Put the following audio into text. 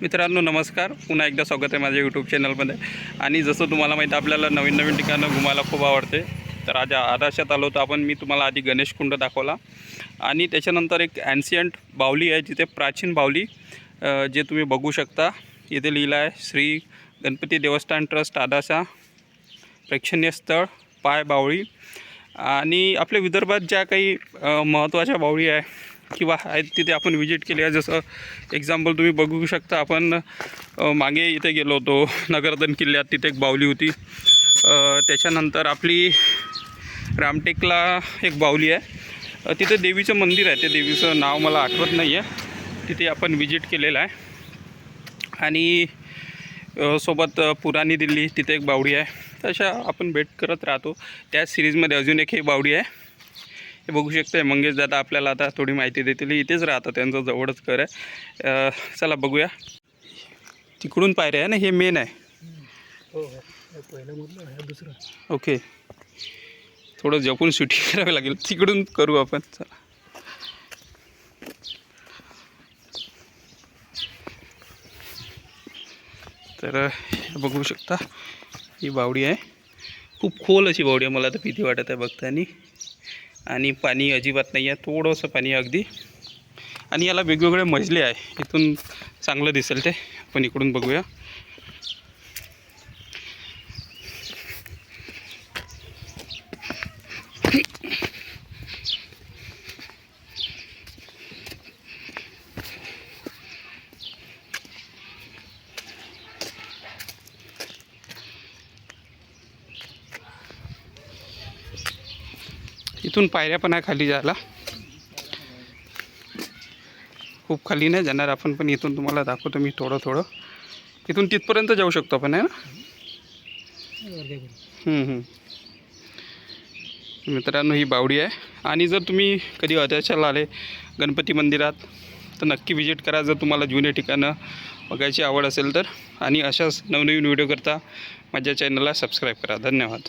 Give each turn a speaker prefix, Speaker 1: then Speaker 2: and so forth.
Speaker 1: मित्रांनो नमस्कार. पुन्हा एकदा स्वागत आहे माझ्या यूट्यूब चॅनलमध्ये आणि जसं तुम्हाला माहिती आहे, आपल्याला नवीन नवीन ठिकाणं घुमायला खूप आवडते. तर आज आदर्शात आलो होतो आपण मी तुम्हाला आधी गणेश कुंड दाखवला. आणि त्याच्यानंतर एक ॲन्सियंट बावली आहे जिथे प्राचीन बावली जे तुम्ही बघू शकता. इथे लिहिलं आहे श्री गणपती देवस्थान ट्रस्ट आदाशा प्रेक्षणीय स्थळ पाय बावळी. आणि आपल्या विदर्भात ज्या काही महत्त्वाच्या बावळी आहे किंवा आहेत तिथे आपण व्हिजिट केली आहे. जसं एक्झाम्पल तुम्ही बघू शकता आपण मागे इथे गेलो होतो नगरधन किल्ल्यात. तिथे एक बावली होती. त्याच्यानंतर आपली रामटेकला एक बावली आहे. तिथे देवीचं मंदिर आहे. ते देवीचं नाव मला आठवत नाही आहे तिथे आपण व्हिजिट केलेलं आहे. आणि सोबत पुराणी दिल्ली तिथे एक बावडी आहे. तशा आपण भेट करत राहतो. त्याच सिरीजमध्ये अजून एक ही बावडी आहे. हे बघू शकता मंगेश दादा आपल्याला आता थोडी माहिती देतील. इथेच राहतात. त्यांचं जवळच घर आहे. चला बघूया. तिकडून पायऱ्या आहे ना? हे मेन आहे.
Speaker 2: हो हो. दुसरं.
Speaker 1: ओके. थोडं जपून शूटिंग करावं लागेल. तिकडून करू आपण. चला. तर हे बघू शकता. ही बावडी आहे. खूप खोल अशी बावडी आहे. मला तर भीती वाटत आहे बघतानी. आणि पाणी अजिबात नाही आहे. थोडंसं पाणी अगदी. आणि याला वेगवेगळे मजले आहे. इथून चांगलं दिसेल ते. आपण इकडून बघूया. इथून पायऱ्या पण आहे खाली जायला खूप खाली नाही जाणार आपण पण इथून तुम्हाला दाखवतो मी थोडं थोडं. इथून तिथपर्यंत जाऊ शकतो आपण आहे ना? मित्रांनो ही बावडी आहे. आणि जर तुम्ही कधी अध्याशाला आले गणपती मंदिरात तर नक्की विजिट करा. जर तुम्हाला जुने ठिकाणं बघायची आवड असेल तर. आणि अशाच नवनवीन व्हिडिओ करता माझ्या चॅनलला सबस्क्राईब करा. धन्यवाद.